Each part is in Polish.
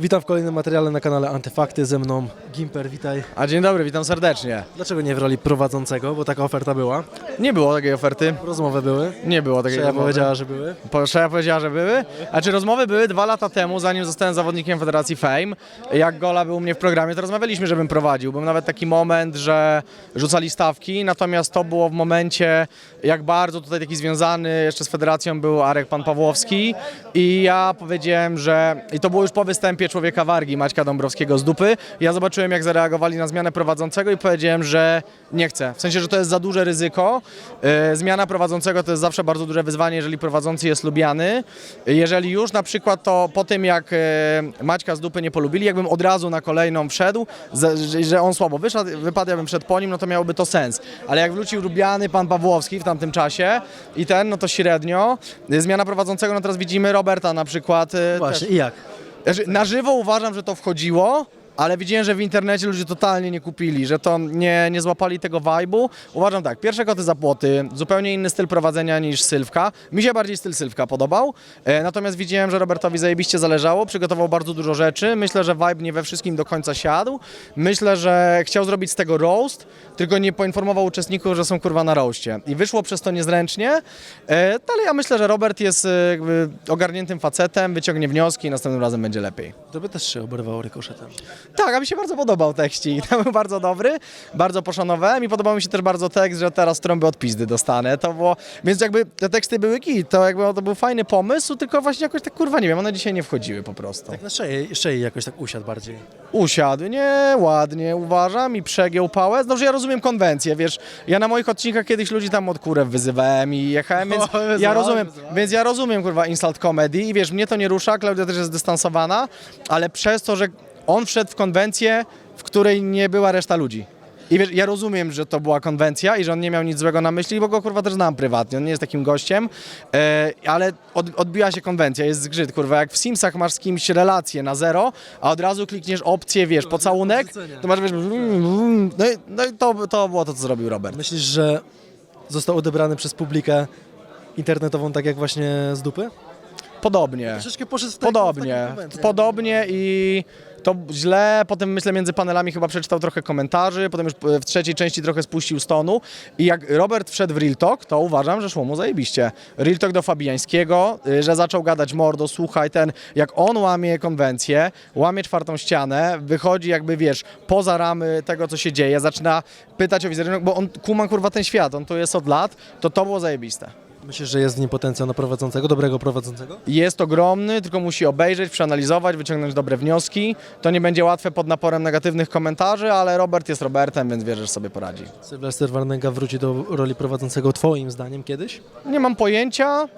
Witam w kolejnym materiale na kanale Antyfakty. Ze mną Gimper, witaj. A dzień dobry, witam serdecznie. Dlaczego nie w roli prowadzącego? Bo taka oferta była. Nie było takiej oferty. Rozmowy były. Nie było takiej Szeja rozmowy. powiedziała, że były. Po- Szeja powiedziała, że były. A czy rozmowy były dwa lata temu, zanim zostałem zawodnikiem Federacji Fame. Jak Gola był u mnie w programie, to rozmawialiśmy, żebym prowadził. Był nawet taki moment, że rzucali stawki, natomiast to było w momencie, jak bardzo tutaj taki związany jeszcze z Federacją był Arek Pan Pawłowski i ja powiedziałem, że i to było już po występie Człowieka Wargi, Maćka Dąbrowskiego z dupy. Ja zobaczyłem, jak zareagowali na zmianę prowadzącego i powiedziałem, że nie chcę. W sensie, że to jest za duże ryzyko. E, Zmiana prowadzącego to jest zawsze bardzo duże wyzwanie, jeżeli prowadzący jest lubiany. Jeżeli już na przykład to po tym, jak e, Maćka z dupy nie polubili, jakbym od razu na kolejną wszedł, że- on słabo wyszedł, wypadł, ja bym wszedł po nim, no to miałoby to sens. Ale jak wrócił lubiany pan Pawłowski w tamtym czasie i ten, no to średnio. E, Zmiana prowadzącego, no teraz widzimy Roberta na przykład. Właśnie, też. i jak? Znaczy, na żywo uważam, że to wchodziło, ale widziałem, że w internecie ludzie totalnie nie kupili, że to nie, nie złapali tego vibe'u. Uważam tak, pierwsze koty za płoty, zupełnie inny styl prowadzenia niż Sylwka. Mi się bardziej styl Sylwka podobał, e, natomiast widziałem, że Robertowi zajebiście zależało, przygotował bardzo dużo rzeczy. Myślę, że vibe nie we wszystkim do końca siadł. Myślę, że chciał zrobić z tego roast, tylko nie poinformował uczestników, że są kurwa na roście. I wyszło przez to niezręcznie, e, ale ja myślę, że Robert jest e, ogarniętym facetem, wyciągnie wnioski i następnym razem będzie lepiej. To by też się oberwało rykoszetem. Tak, a mi się bardzo podobał tekścik. Ten był bardzo dobry, bardzo poszanowałem i podobał mi się też bardzo tekst, że teraz trąby od pizdy dostanę. To było, więc jakby te teksty były kit, to jakby to był fajny pomysł, tylko właśnie jakoś tak kurwa nie wiem, one dzisiaj nie wchodziły po prostu. Tak na szyi, szyi jakoś tak usiadł bardziej. Usiadł, nie, ładnie uważam i przegiął pałę. No, że ja rozumiem konwencję, wiesz, ja na moich odcinkach kiedyś ludzi tam od kurew wyzywałem i jechałem, więc O, ja rozumiem, więc ja rozumiem, kurwa, insult comedy i wiesz, mnie to nie rusza, Klaudia też jest dystansowana, ale przez to, że on wszedł w konwencję, w której nie była reszta ludzi. I wiesz, ja rozumiem, że to była konwencja i że on nie miał nic złego na myśli, bo go kurwa też znam prywatnie, on nie jest takim gościem, e, ale od, odbiła się konwencja, jest zgrzyt, kurwa, jak w Simsach masz z kimś relację na zero, a od razu klikniesz opcję, wiesz, pocałunek, to masz, wiesz, no i, no i to, to było to, co zrobił Robert. Myślisz, że został odebrany przez publikę internetową tak jak właśnie z dupy? Podobnie. Troszeczkę poszedł w w Podobnie, konwencję. podobnie i to źle, potem myślę między panelami chyba przeczytał trochę komentarzy, potem już w trzeciej części trochę spuścił z tonu i jak Robert wszedł w Real Talk, to uważam, że szło mu zajebiście. Real Talk do Fabiańskiego, y, że zaczął gadać mordo, słuchaj ten, jak on łamie konwencję, łamie czwartą ścianę, wychodzi jakby wiesz, poza ramy tego co się dzieje, zaczyna pytać o wizerunek, bo on kuma kurwa ten świat, on tu jest od lat, to to było zajebiste. Myślisz, że jest w nim potencjał na prowadzącego, dobrego prowadzącego? Jest ogromny, tylko musi obejrzeć, przeanalizować, wyciągnąć dobre wnioski. To nie będzie łatwe pod naporem negatywnych komentarzy, ale Robert jest Robertem, więc wierzę, że sobie poradzi. Sylwester Warnega wróci do roli prowadzącego twoim zdaniem kiedyś? Nie mam pojęcia.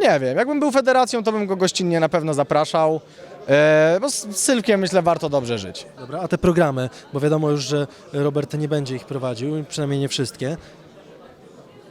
Nie wiem, jakbym był federacją, to bym go gościnnie na pewno zapraszał. E, bo z Sylwkiem myślę warto dobrze żyć. Dobra, a te programy, bo wiadomo już, że Robert nie będzie ich prowadził, przynajmniej nie wszystkie.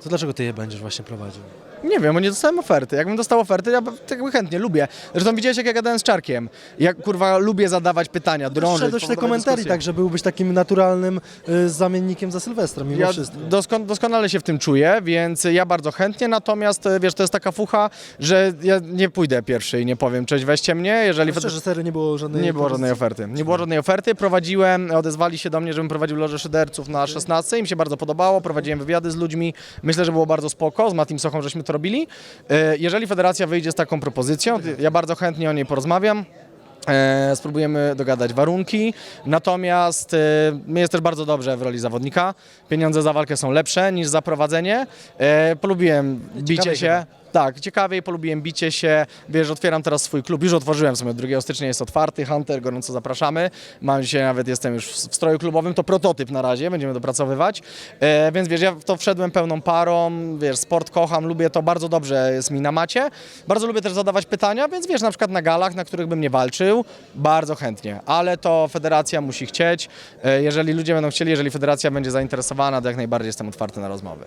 To dlaczego ty je będziesz właśnie prowadził? Nie wiem, bo nie dostałem oferty. Jakbym dostał oferty, ja tak chętnie lubię. Zresztą widziałeś, jak ja gadałem z Czarkiem. Jak kurwa lubię zadawać pytania, drążyć. Wszedłeś w te powodować komentarzy dyskusje. tak, że byłbyś takim naturalnym y, zamiennikiem za Sylwestra mimo Ja wszystko. doskon, doskonale się w tym czuję, więc ja bardzo chętnie, natomiast e, wiesz, to jest taka fucha, że ja nie pójdę pierwszy i nie powiem cześć, weźcie mnie, jeżeli... No Szczerze, serio, nie było żadnej Nie było żadnej oferty. Nie było żadnej oferty. Prowadziłem, odezwali się do mnie, żebym prowadził lożę szyderców na 16. Im się bardzo podobało. Prowadziłem wywiady z ludźmi. Myślę, że było bardzo spoko. Z Matim Sochą żeśmy to robili. E, Jeżeli federacja wyjdzie z taką propozycją, to ja bardzo chętnie o niej porozmawiam. E, spróbujemy dogadać warunki. Natomiast e, jest też bardzo dobrze w roli zawodnika. Pieniądze za walkę są lepsze niż za prowadzenie. E, polubiłem bicie się. Tak, ciekawiej, polubiłem bicie się. Wiesz, otwieram teraz swój klub. Już otworzyłem od 2 stycznia jest otwarty. Hunter, gorąco zapraszamy. Mam dzisiaj nawet, jestem już w stroju klubowym. To prototyp na razie, będziemy dopracowywać. E, więc wiesz, ja w to wszedłem pełną parą. Wiesz, sport kocham, lubię to, bardzo dobrze jest mi na macie. Bardzo lubię też zadawać pytania, więc wiesz, na przykład na galach, na których bym nie walczył, bardzo chętnie. Ale to federacja musi chcieć. E, jeżeli ludzie będą chcieli, jeżeli federacja będzie zainteresowana, to jak najbardziej jestem otwarty na rozmowy.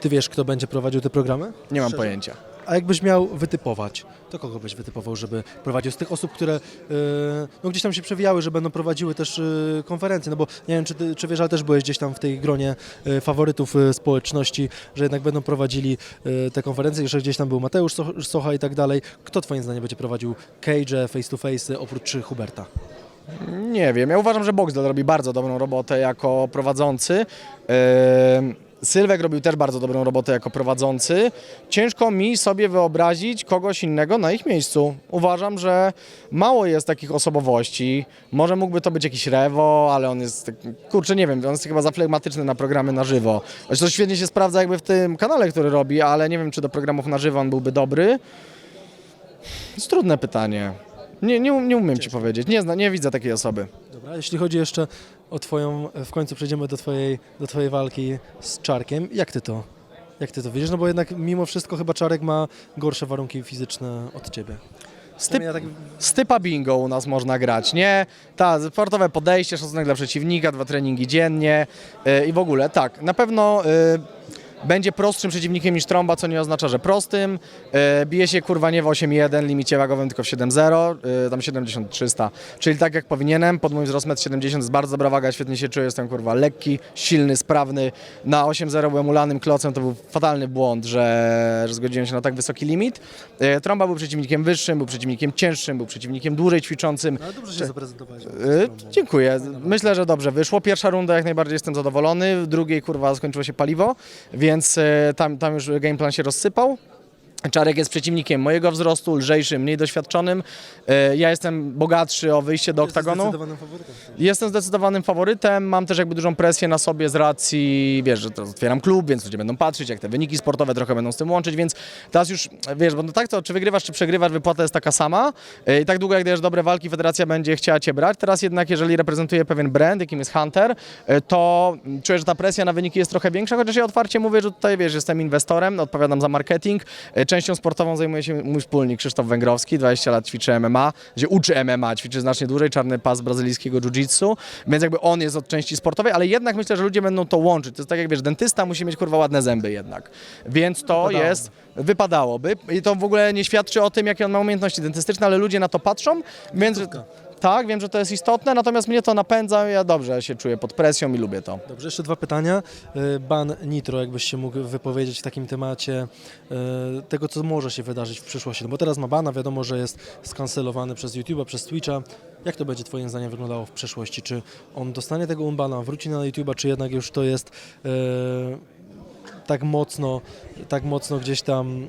Ty wiesz, kto będzie prowadził te programy? Nie mam Szczerze? pojęcia. A jakbyś miał wytypować, to kogo byś wytypował, żeby prowadził z tych osób, które e, no, gdzieś tam się przewijały, że będą prowadziły też e, konferencje, no bo nie wiem, czy, ty, czy wiesz, ale też byłeś gdzieś tam w tej gronie e, faworytów e, społeczności, że jednak będą prowadzili e, te konferencje, że gdzieś tam był Mateusz Soch- Socha i tak dalej. Kto twoim zdaniem będzie prowadził Cage, face to face oprócz Huberta? Nie wiem, ja uważam, że Boxdel robi bardzo dobrą robotę jako prowadzący. Ym, Sylwek robił też bardzo dobrą robotę jako prowadzący. Ciężko mi sobie wyobrazić kogoś innego na ich miejscu. Uważam, że mało jest takich osobowości. Może mógłby to być jakiś Rewo, ale on jest, tak, kurczę, nie wiem, on jest chyba za flegmatyczny na programy na żywo. Choć to świetnie się sprawdza jakby w tym kanale, który robi, ale nie wiem, czy do programów na żywo on byłby dobry. To jest trudne pytanie. Nie, nie, nie umiem ci powiedzieć. Nie, nie widzę takiej osoby. Dobra, jeśli chodzi jeszcze o twoją, w końcu przejdziemy do twojej, do twojej walki z Czarkiem. Jak ty to, jak ty to widzisz? No bo jednak mimo wszystko chyba Czarek ma gorsze warunki fizyczne od ciebie. Styp, Ja tak, z typa bingo u nas można grać, nie? Ta, sportowe podejście, szacunek dla przeciwnika, dwa treningi dziennie yy, i w ogóle, tak, na pewno yy, będzie prostszym przeciwnikiem niż trąba, co nie oznacza, że prostym. Yy, bije się kurwa nie w 8.1 limicie wagowym, tylko w 7.0, yy, tam 70-300, czyli tak jak powinienem, pod mój wzrost 1,70 m jest bardzo dobra waga, świetnie się czuję, jestem kurwa lekki, silny, sprawny. Na 8.0 byłem ulanym klocem, to był fatalny błąd, że, że zgodziłem się na tak wysoki limit. Yy, trąba był przeciwnikiem wyższym, był przeciwnikiem cięższym, był przeciwnikiem dłużej ćwiczącym. no, ale dobrze się zaprezentowałeś. Dziękuję. Myślę, że dobrze wyszło. Pierwsza runda jak najbardziej jestem zadowolony. W drugiej kurwa skończyło się paliwo, więc yy, tam, tam już gameplan się rozsypał. Czarek jest przeciwnikiem mojego wzrostu, lżejszym, mniej doświadczonym. Yy, Ja jestem bogatszy o wyjście do oktagonu. Zdecydowanym faworytem. Jestem zdecydowanym faworytem, mam też jakby dużą presję na sobie z racji, wiesz, że teraz otwieram klub, więc ludzie będą patrzeć, jak te wyniki sportowe trochę będą z tym łączyć, więc teraz już, wiesz, bo no tak to, czy wygrywasz, czy przegrywasz, wypłata jest taka sama Yy, i tak długo jak dajesz dobre walki, federacja będzie chciała cię brać. Teraz jednak, jeżeli reprezentuję pewien brand, jakim jest Hunter, yy, to czuję, że ta presja na wyniki jest trochę większa, chociaż ja otwarcie mówię, że tutaj, wiesz, jestem inwestorem, odpowiadam za marketing, częścią sportową zajmuje się mój wspólnik Krzysztof Węgrowski, 20 lat ćwiczy MMA, gdzie uczy MMA, ćwiczy znacznie dłużej, czarny pas brazylijskiego jiu-jitsu, więc jakby on jest od części sportowej, ale jednak myślę, że ludzie będą to łączyć. To jest tak jak wiesz, dentysta musi mieć kurwa ładne zęby jednak. Więc to Wypadałoby. jest, wypadałoby i to w ogóle nie świadczy o tym, jakie on ma umiejętności dentystyczne, ale ludzie na to patrzą, więc tak, wiem, że to jest istotne, natomiast mnie to napędza, ja dobrze się czuję pod presją i lubię to. Dobrze, jeszcze dwa pytania. Y, Ban Nitro, jakbyś się mógł wypowiedzieć w takim temacie y, tego, co może się wydarzyć w przyszłości. No bo teraz ma bana, wiadomo, że jest skancelowany przez YouTube'a, przez Twitcha. Jak to będzie Twoim zdaniem wyglądało w przyszłości? Czy on dostanie tego unbana, wróci na YouTube'a, czy jednak już to jest y, tak mocno, tak mocno gdzieś tam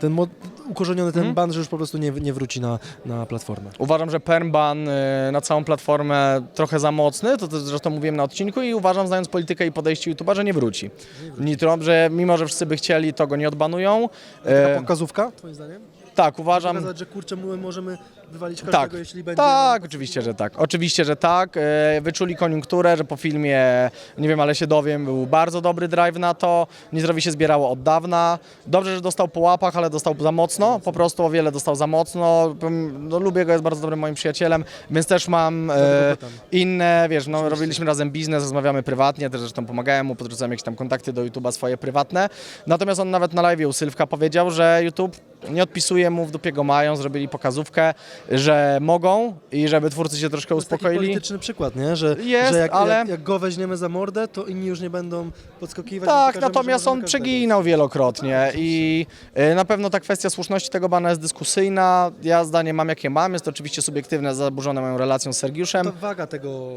ten mo- ukorzeniony ten Mhm. ban, że już po prostu nie, nie wróci na, na platformę. Uważam, że permban y, na całą platformę trochę za mocny, to, to zresztą mówiłem na odcinku i uważam, znając politykę i podejście YouTube'a, że nie wróci. Nitro, że mimo, że wszyscy by chcieli, to go nie odbanują. Taka E, pokazówka, Twoim zdaniem? Tak, uważam. Pokazać, że kurczę, my możemy wywalić każdego, Tak, jeśli będzie... tak, oczywiście, że tak. Oczywiście, że tak. E, Wyczuli koniunkturę, że po filmie, nie wiem, ale się dowiem, był bardzo dobry drive na to. Nitrowi się zbierało od dawna. Dobrze, że dostał po łapach, ale dostał za mocno. Po prostu o wiele dostał za mocno. No, lubię go, jest bardzo dobrym moim przyjacielem, więc też mam e, inne, wiesz, no, robiliśmy razem biznes, rozmawiamy prywatnie, też zresztą pomagałem mu, podrzucałem jakieś tam kontakty do YouTube'a swoje prywatne. Natomiast on nawet na live u Sylwka powiedział, że YouTube nie odpisuje mu, w dupie go mają, zrobili pokazówkę, że mogą i żeby twórcy się troszkę To jest taki uspokoili. polityczny przykład, nie? Że, Jest, że jak, ale- jak, jak go weźmiemy za mordę, to inni już nie będą podskakiwać. Tak, pokażemy, natomiast on przeginał wielokrotnie i y, na pewno ta kwestia słuszności tego bana jest dyskusyjna. Ja zdanie mam jakie mam, jest to oczywiście subiektywne, zaburzone moją relacją z Sergiuszem. Ta waga tego,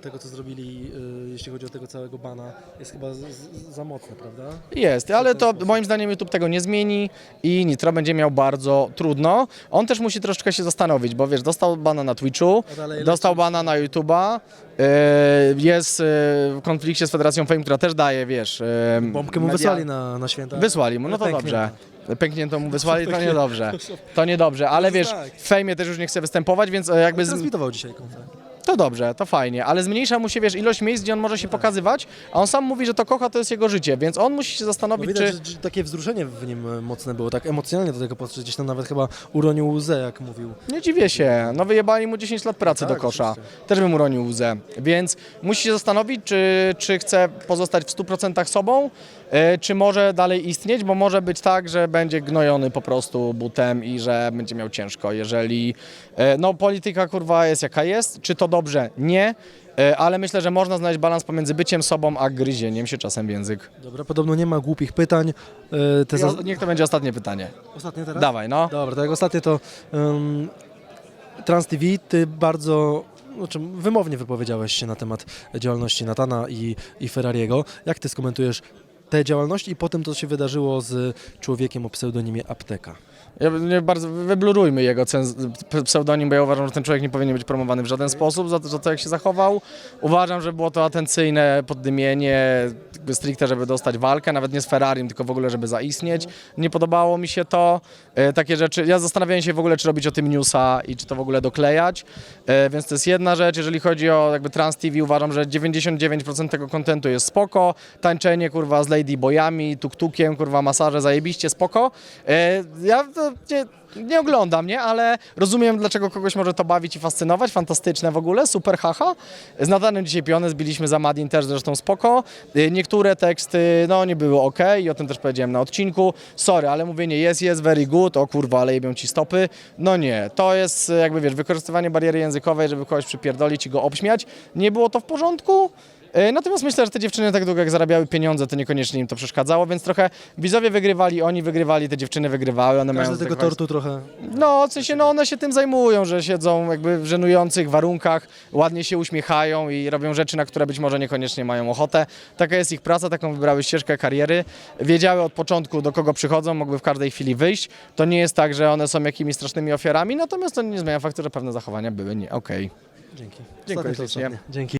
tego co zrobili, y, jeśli chodzi o tego całego bana, jest chyba za mocna, prawda? Jest, ale to moim zdaniem YouTube tego nie zmieni i Nitro będzie miał bardzo trudno. On też musi troszeczkę się zastanowić, bo wiesz, dostał bana na Twitchu, dostał bana na YouTube'a, yy, jest yy, w konflikcie z Federacją Fame, która też daje, wiesz... yy, Bombkę mu media- wysłali na, na święta. Wysłali mu, no to dobrze. Pęknięto mu wysłali, to niedobrze. To niedobrze, ale To wiesz, tak. w fejmie też już nie chce występować, więc e, jakby... Z... Transmitował dzisiaj konferencję. To dobrze, to fajnie, ale zmniejsza mu się, wiesz, ilość miejsc, gdzie on może się pokazywać, a on sam mówi, że to kocha, to jest jego życie, więc on musi się No zastanowić, widać, czy... że, że takie wzruszenie w nim e, mocne było, tak emocjonalnie do tego podszedł, gdzieś tam nawet chyba uronił łzę, jak mówił. Nie dziwię się, no wyjebali mu 10 lat pracy Tak, do kosza, oczywiście. też bym uronił łzę, więc musi się zastanowić, czy, czy chce pozostać w 100% sobą, czy może dalej istnieć, bo może być tak, że będzie gnojony po prostu butem i że będzie miał ciężko, jeżeli e, no polityka kurwa jest jaka jest, czy to dobrze? Nie, e, ale myślę, że można znaleźć balans pomiędzy byciem sobą, a gryzieniem się czasem w język. Dobra, podobno nie ma głupich pytań. E, Te za... Niech to będzie ostatnie pytanie. Ostatnie teraz? Dawaj, no. Dobra, to jak ostatnie to um, Trans TV, ty bardzo znaczy, wymownie wypowiedziałeś się na temat działalności Natana i, i Ferrariego. Jak ty skomentujesz tę działalność i potem to się wydarzyło z człowiekiem o pseudonimie Apteka? Ja nie bardzo wyblurujmy jego pseudonim, bo ja uważam, że ten człowiek nie powinien być promowany w żaden sposób za to, za to jak się zachował. Uważam, że było to atencyjne poddymienie stricte, żeby dostać walkę, nawet nie z Ferrarim, tylko w ogóle, żeby zaistnieć. Nie podobało mi się to. E, takie rzeczy, ja zastanawiałem się w ogóle, czy robić o tym newsa i czy to w ogóle doklejać, e, więc to jest jedna rzecz. Jeżeli chodzi o jakby Trans TV, uważam, że 99% tego kontentu jest spoko. Tańczenie, kurwa, z ladyboyami, tuk-tukiem, kurwa, masaże, zajebiście, spoko. E, ja nie, nie oglądam, nie? Ale rozumiem, dlaczego kogoś może to bawić i fascynować. Fantastyczne w ogóle, super haha. Z Natanem dzisiaj pionę zbiliśmy za Madin też zresztą spoko. E, Niektóre teksty, no, nie były ok i o tym też powiedziałem na odcinku. Sorry, ale mówienie jest, jest, very good, o kurwa, ale jebią ci stopy. No nie, to jest jakby, wiesz, wykorzystywanie bariery językowej, żeby kogoś przypierdolić i go obśmiać. Nie było to w porządku. E, Natomiast myślę, że te dziewczyny tak długo jak zarabiały pieniądze, to niekoniecznie im to przeszkadzało, więc trochę widzowie wygrywali, oni wygrywali, te dziewczyny wygrywały, one mają Każdy tego tak tortu trochę... no, w sensie, no one się tym zajmują, że siedzą jakby w żenujących warunkach, ładnie się uśmiechają i robią rzeczy, na które być może niekoniecznie mają ochotę. Taka jest ich praca, taką wybrały ścieżkę kariery. Wiedziały od początku, do kogo przychodzą, mogły w każdej chwili wyjść. To nie jest tak, że one są jakimiś strasznymi ofiarami, natomiast to nie zmienia faktu, że pewne zachowania były nie okej. Dzięki. Dziękuję ślicznie. Dzięki.